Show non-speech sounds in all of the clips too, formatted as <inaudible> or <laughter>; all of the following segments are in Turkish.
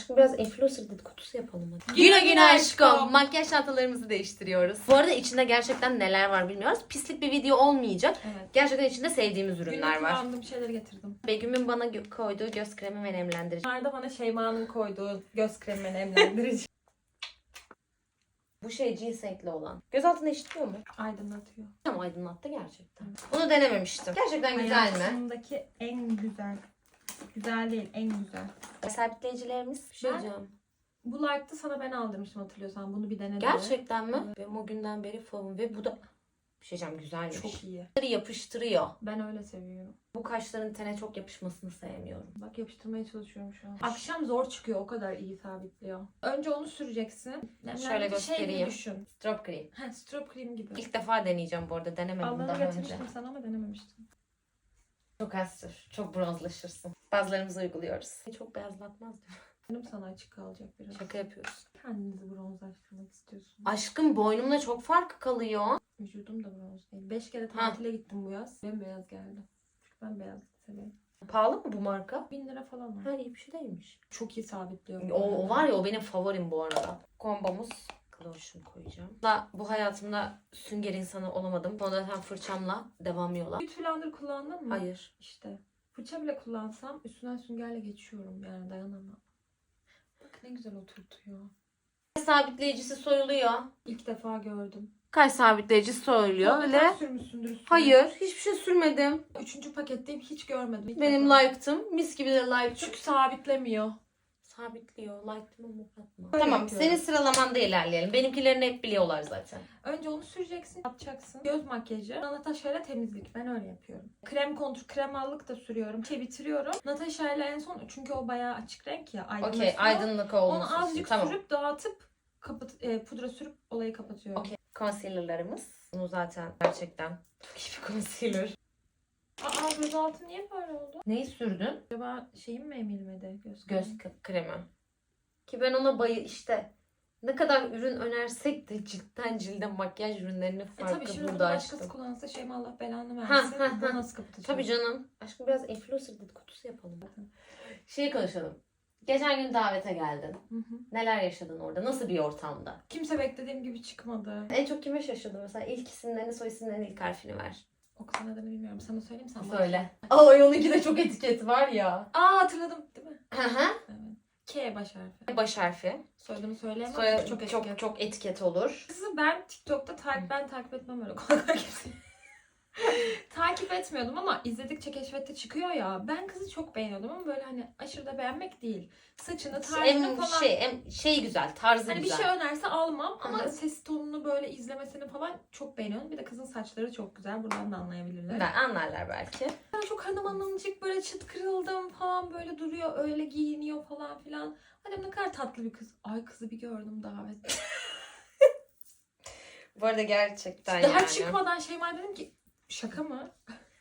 Aşkım biraz influencer dedikodusu yapalım hadi. Güne güne aşkım. Makyaj çantalarımızı değiştiriyoruz. Bu arada içinde gerçekten neler var bilmiyoruz. Pislik bir video olmayacak. Evet. Gerçekten içinde sevdiğimiz ürünler Günlük var. kullandığım şeyleri getirdim. Begüm'ün bana gö- koyduğu göz kremi ve nemlendirici. Bunlar da bana Şeyma'nın koyduğu göz kremi ve nemlendirici. Bu şey cilt renkli olan. Göz altında eşitliyor mu? Aydınlatıyor. Ama aydınlattı gerçekten. Bunu denememiştim. Gerçekten güzel mi? Hayatımdaki en güzel. Güzel değil, en güzel. Sabitleyicilerimiz bir şey Ben- diyeceğim. Bu like'dı sana ben aldırmıştım hatırlıyorsan. Bunu bir dene dedi. Gerçekten mi? Benim o günden beri favım ve bu da bir şey diyeceğim güzelmiş. Çok iyi. Kaşları yapıştırıyor. Ben öyle seviyorum. Bu kaşların tene çok yapışmasını sevmiyorum. Bak yapıştırmaya çalışıyorum şu an. Akşam zor çıkıyor o kadar iyi sabitliyor. Önce onu süreceksin. Nemlendirici Şöyle Şey göstereyim. gibi düşün. Strop cream. Ha, strop cream gibi. İlk defa deneyeceğim bu arada. Denemedim Almanı daha önce. getirmiştim sana ama denememiştim. Çok az sür. Çok bronzlaşırsın. Bazılarımızı uyguluyoruz. Çok beyazlatmaz değil mi? Benim sana açık kalacak biraz. Şaka yapıyoruz. Kendinizi bronzlaştırmak istiyorsun. Aşkım boynumda çok fark kalıyor. Vücudum da bronz değil. Beş kere tatile gittim bu yaz. Bembeyaz geldi. Çünkü ben beyaz seviyorum. Pahalı mı bu marka? Bin lira falan var. Her iyi bir şey değilmiş. Çok iyi sabitliyor. bu O, arada. o var ya o benim favorim bu arada. Kombomuz. Lotion koyacağım. Da bu hayatımda sünger insanı olamadım. Fondöten fırçamla devam yola. Bir tüylendir kullandın mı? Hayır. İşte. Fırça bile kullansam üstünden süngerle geçiyorum yani dayanamam. Bak ne güzel oturtuyor. Kaş sabitleyicisi soyuluyor. İlk defa gördüm. Kaş sabitleyicisi soyuluyor öyle. sürmüşsündür üstüne. Hayır hiçbir şey sürmedim. Üçüncü paketteyim hiç görmedim. İlk Benim defa. like'tım. Mis gibi de like. Çünkü sabitlemiyor. Sabitliyor. Like'tım ama atma. Böyle Tamam yapıyorum. senin sıralamanda ilerleyelim. Benimkilerini hep biliyorlar zaten. Önce onu süreceksin, yapacaksın. Göz makyajı, Natasha ile temizlik. Ben öyle yapıyorum. Krem kontur, kremallık da sürüyorum. Şey bitiriyorum. Natasha ile en son çünkü o bayağı açık renk ya. aydınlatıyor. Okey aydınlık olması Onu azıcık Tamam. sürüp dağıtıp kapat, e, pudra sürüp olayı kapatıyorum. Okey. Concealer'larımız. Bunu zaten gerçekten çok iyi bir concealer. Aa gözaltı niye böyle oldu? Neyi sürdün? Acaba şeyim mi emilmedi göz Göz kremi? k- kremi. Ki ben ona bayı işte ne kadar ürün önersek de ciltten cilde makyaj ürünlerinin E farkı tabii şimdi bunu burada başkası aşkım. kullansa Şeyma Allah belanı Ha, versin. ha, Bu ha. nasıl kapatacağım? Tabii canım. Aşkım biraz influencer dedikodusu yapalım. Şey konuşalım. Geçen gün davete geldin. Hı hı. Neler yaşadın orada? Nasıl bir ortamda? Kimse beklediğim gibi çıkmadı. En çok kime şaşırdın? Mesela ilk isimlerini, soy isimlerini, ilk harfini ver. Oku adını bilmiyorum. Sana söyleyeyim sen bak. Söyle. Ay onunki de çok etiket var ya. Aa hatırladım değil mi? Hı hı. Evet. K baş harfi. Baş harfi. Soyadını söyleyemem. Soya çok çok çok, çok, etiket olur. Kızı ben TikTok'ta takip ben takip etmem öyle kolay kolay kimseyi. Takip etmiyordum ama izledikçe keşfette çıkıyor ya. Ben kızı çok beğeniyordum ama böyle hani aşırı da beğenmek değil. Saçını, tarzını Em, falan. şey, em, şey güzel, tarzı Hani bir güzel. şey önerse almam ama hı. ses tonunu böyle izlemesini falan çok beğeniyorum. Bir de kızın saçları çok güzel. Buradan da anlayabilirler. Ben anlarlar belki. Ben çok hanım hanımcık böyle çıt kırıldım falan böyle duruyor öyle giyiniyor falan filan. Hani ne kadar tatlı bir kız. Ay kızı bir gördüm davette. <laughs> Bu arada gerçekten Daha yani. çıkmadan Şeyma dedim ki şaka mı?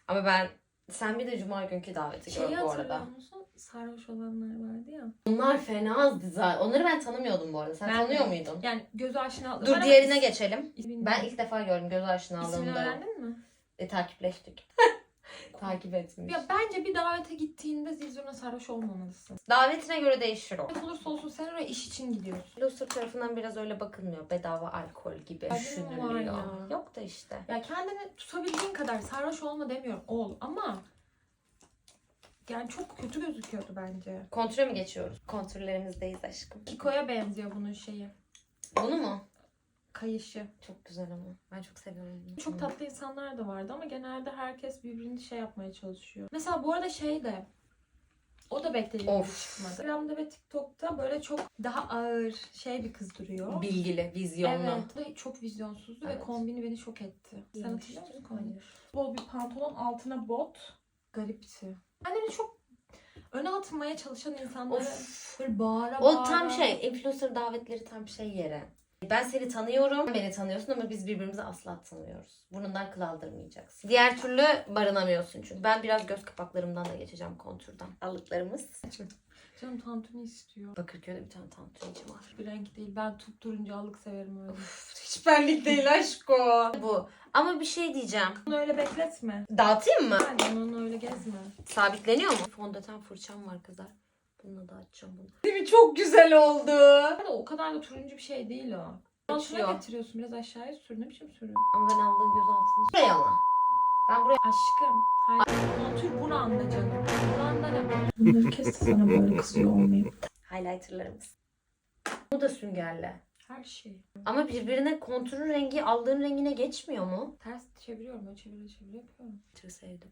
Ama ben sen bir de cuma günkü daveti Şeyi gör bu arada. musun? Sarhoş olanlar vardı ya. Onlar fenazdı zaten. Onları ben tanımıyordum bu arada. Sen Ben tanıyor muydun? Yani gözü aşina. Dur diğerine geçelim. Ben ilk defa gördüm göz ismini aşinalığımda. öğrendin mi? E, takipleştik. <laughs> Takip etmiş. Ya bence bir davete gittiğinde zilzurna sarhoş olmamalısın. Davetine göre değişir o. Ne olursa olsun sen oraya iş için gidiyorsun. Luster tarafından biraz öyle bakılmıyor. Bedava alkol gibi var düşünülüyor. ya? Yok da işte. Ya kendini tutabildiğin kadar sarhoş olma demiyorum. Ol ama yani çok kötü gözüküyordu bence. Kontüre mi geçiyoruz? Kontürlerimizdeyiz aşkım. Kiko'ya benziyor bunun şeyi. Bunu mu? Kayışı. Çok güzel ama. Ben çok seviyorum bunu. Çok tatlı insanlar da vardı ama genelde herkes birbirini şey yapmaya çalışıyor. Mesela bu arada şey de o da beklediğim gibi Of. çıkmadı. Instagram'da ve TikTok'ta böyle çok daha ağır şey bir kız duruyor. Bilgili, vizyonlu. Evet. Ve çok vizyonsuzdu ve Evet. kombini beni şok etti. Sen hatırlıyor musun kombini? Hayır. Bol bir pantolon altına bot. Garipti. Kendini çok öne atmaya çalışan insanları Of. böyle bağıra O bağıra. tam şey, influencer davetleri tam şey yere. Ben seni tanıyorum, sen beni tanıyorsun ama biz birbirimizi asla tanımıyoruz. Burnundan kıl aldırmayacaksın. Diğer türlü barınamıyorsun çünkü. Ben biraz göz kapaklarımdan da geçeceğim kontürden. Allıklarımız. Canım tantuni istiyor. Bakırköy'de bir tane tantunici var. Bir renk değil. Ben tutturunca allık severim öyle. Hiç benlik değil aşk o. Bu. Ama bir şey diyeceğim. Onu öyle bekletme. Dağıtayım mı? Yani onu öyle gezme. Sabitleniyor mu? Fondöten fırçam var kızlar. Bununla da açacağım bunu. Değil mi? Çok güzel oldu. O kadar da turuncu bir şey değil o. Altına Açıyor. getiriyorsun biraz aşağıya sür. Ne biçim sürüyor? Ama ben aldığım göz altını. Buraya mı? Ben buraya Aşkım. Hayır. Otur buranda canım. Buranda ne? Bunları kes sana böyle kızıyor olmayayım. highlighterlarımız. Bu da süngerli. Her şey. Ama birbirine kontürün rengi aldığın rengine geçmiyor mu? Ters çeviriyorum. Öyle çevire çevire yapıyorum. Çok sevdim.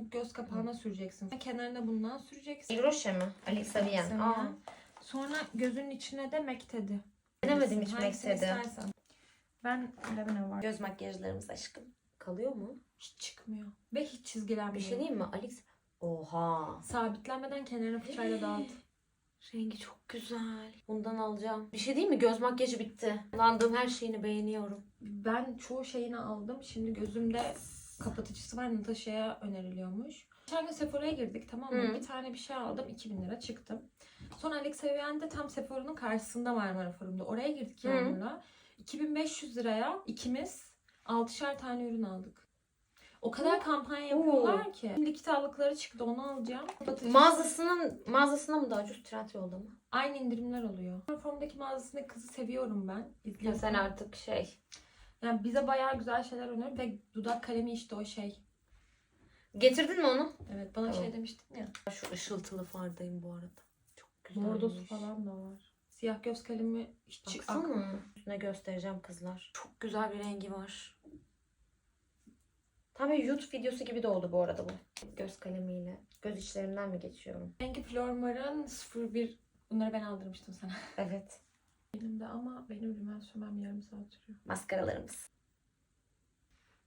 Göz kapağına süreceksin. Kenarına bundan süreceksin. Yves Rocher mi? Ali Saviyen. Aa. Sonra gözünün içine de MAC Denemedim hiç Hangisini MAC Ted'i. istersen. Ben Levine var. Göz makyajlarımız aşkım. Kalıyor mu? Hiç çıkmıyor. Ve hiç çizgilenmiyor. Bir şey diyeyim mi? Alex. Oha. Sabitlenmeden kenarına fırçayla dağıt. Rengi çok güzel. Bundan alacağım. Bir şey diyeyim mi? Göz makyajı bitti. Kullandığım her şeyini beğeniyorum. Ben çoğu şeyini aldım. Şimdi gözümde kapatıcısı var. Natasha'ya öneriliyormuş. Geçen gün Sephora'ya girdik tamam mı? Hı. Bir tane bir şey aldım. 2000 lira çıktım. Sonra Alex Eviyen'de tam Sephora'nın karşısında Marmara Forum'da. Oraya girdik Hı. Yağmur'la. 2500 liraya ikimiz 6'şer tane ürün aldık. O kadar kampanya yapıyorlar ki. Şimdi kitaplıkları çıktı onu alacağım. Kapatıcısı- Mağazasının mağazasına mı daha ucuz trend yolda mı? Aynı indirimler oluyor. Formdaki mağazasındaki kızı seviyorum ben. Ya İzliyorum. sen artık şey. Yani bize bayağı güzel şeyler öneriyor ve dudak kalemi işte o şey. Getirdin mi onu? Evet bana Tamam. şey demiştin ya. Şu ışıltılı fardayım bu arada. Çok güzel. Bordosu falan da var. Siyah göz kalemi hiç ak- Baksana. Üstüne göstereceğim kızlar. Çok güzel bir rengi var. Tam bir YouTube videosu gibi de oldu bu arada bu. Göz kalemiyle. Göz içlerinden mi geçiyorum? Rengi Flormar'ın 01 bunları ben aldırmıştım sana. Evet. Elimde ama benim rimel sürmem yarım saat sürüyor. Maskaralarımız.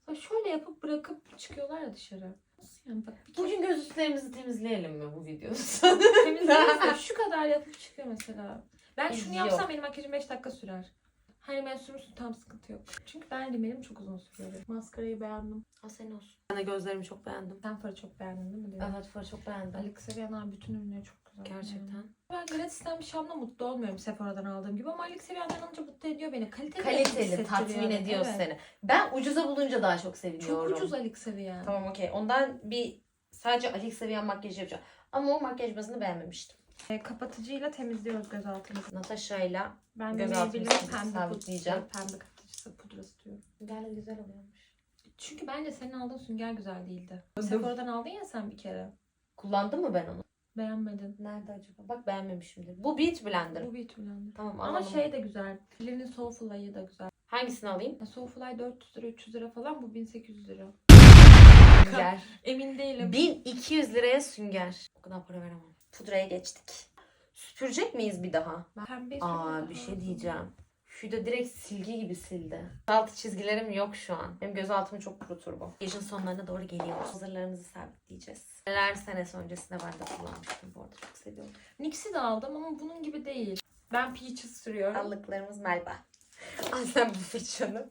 Sonra şöyle yapıp bırakıp çıkıyorlar ya dışarı. Nasıl yani bak bir Bugün göz üstlerimizi temizleyelim mi bu videoda? <laughs> temizlerse şu kadar yapıp çıkıyor mesela. Ben şunu Yok. yapsam benim makyajım 5 dakika sürer. Hani ben sürmüşsün tam sıkıntı yok. Çünkü ben rimelim çok uzun sürüyor. Maskarayı beğendim. Al senin olsun. Ben de gözlerimi çok beğendim. Sen farı çok beğendin değil mi? diyor. Evet farı çok beğendim. Alex Seviyen abi bütün ürünleri çok. Gerçekten. Ben gratisten bir şamla mutlu olmuyorum Sephora'dan aldığım gibi ama Alex Seviyen'den alınca mutlu ediyor beni. Kaliteli, Kaliteli, tatmin ediyor Evet. seni. Ben ucuza bulunca daha çok Çok seviniyorum. ucuz Alex Seviyen. Tamam okey. Ondan bir sadece Alex Seviyen makyajı yapacağım. Ama o makyaj bazını beğenmemiştim. E, kapatıcıyla temizliyoruz göz altımızı. Natasha'yla Ben Göz pembe sabitleyeceğim. pembe kapatıcısı pudrası diyorum. Süngerle güzel oluyormuş. Çünkü bence senin aldığın sünger güzel değildi. Sephora'dan aldın ya sen bir kere. Kullandın mı ben onu? Beğenmedin. Nerede acaba? Bak beğenmemişimdir. Bu Beat Blender. Bu Beauty Blender. Tamam Ama alalım. şey de güzel. Lili'nin Soulful'ayı da güzel. Hangisini alayım? Yani Soulfulay 400 lira 300 lira falan bu 1800 lira. Sünger. <laughs> Emin değilim. 1200 liraya sünger. O kadar para veremem. Pudraya geçtik. Süpürecek miyiz bir daha? Ben pembe Aa bir şey diyeceğim. Şurada direkt silgi gibi sildi. Altı çizgilerim yok şu an. Benim göz altımı çok kurutur bu. Yaşın sonlarına doğru geliyoruz. Hazırlarımızı sabitleyeceğiz. Neler senesi öncesinde ben de kullanmıştım bu arada. Çok seviyorum. NYX'i de aldım ama bunun gibi değil. Ben Peaches sürüyorum. Allıklarımız Melba. <laughs> Al sen bu fırçanı.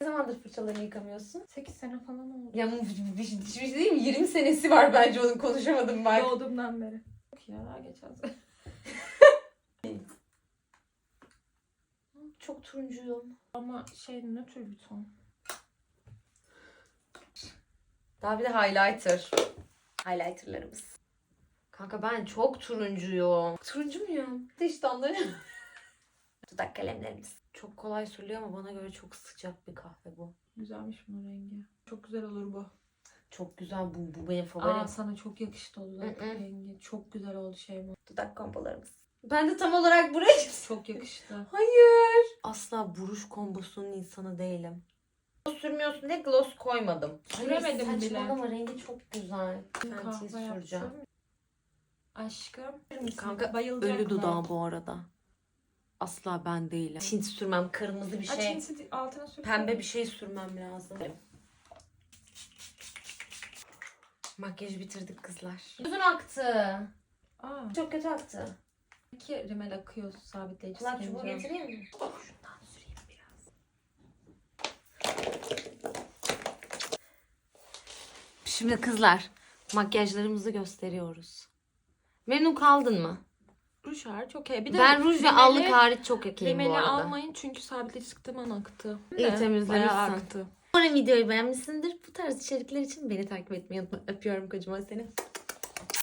Ne zamandır fırçalarını yıkamıyorsun? 8 sene falan oldu. Ya bir, bir, bir şey mi? 20 senesi var bence onun konuşamadım bak. Doğduğumdan beri. Yok ya geçen sene. <laughs> Çok turuncuyum. Ama şey nötr bir ton. Daha bir de highlighter. Highlighterlarımız. Kanka ben çok turuncuyum. Turuncu muyum? İşte anlarım. <laughs> Dudak kalemlerimiz. Çok kolay sürülüyor ama bana göre çok sıcak bir kahve bu. Güzelmiş bunun rengi. Çok güzel olur bu. Çok güzel bu. Bu benim favorim. Aa sana çok yakıştı o dudak rengi. Çok güzel oldu şey bu. Dudak kombolarımız. Ben de tam olarak buraya... Çok yakıştı. Hayır. Asla buruş kombosunun insanı değilim. Gloss sürmüyorsun diye gloss koymadım. Süremedim Hayır, bile. Saçmalama rengi çok güzel. Fenty Kahve süreceğim. yaptım. Aşkım. Kanka, bayılacak Ölü buna. dudağım bu arada. Asla ben değilim. Tint sürmem. Kırmızı bir şey. Açın altına sür. Pembe bir şey sürmem lazım. Makyajı bitirdik kızlar. Gözün aktı. Aa, Çok kötü aktı. iki rimel akıyor sabitleyici. Kulak çubuğu getireyim mi? Şimdi kızlar makyajlarımızı gösteriyoruz. Memnun kaldın mı? Ruj hariç okey. Bir de ben ruj ve allık hariç çok yakayım bu arada. almayın çünkü sabitleyici sıktığım aktı. İyi temizlemişsin. aktı. Umarım videoyu beğenmişsindir. Bu tarz içerikler için beni takip etmeyi unutma. Öpüyorum kocaman seni.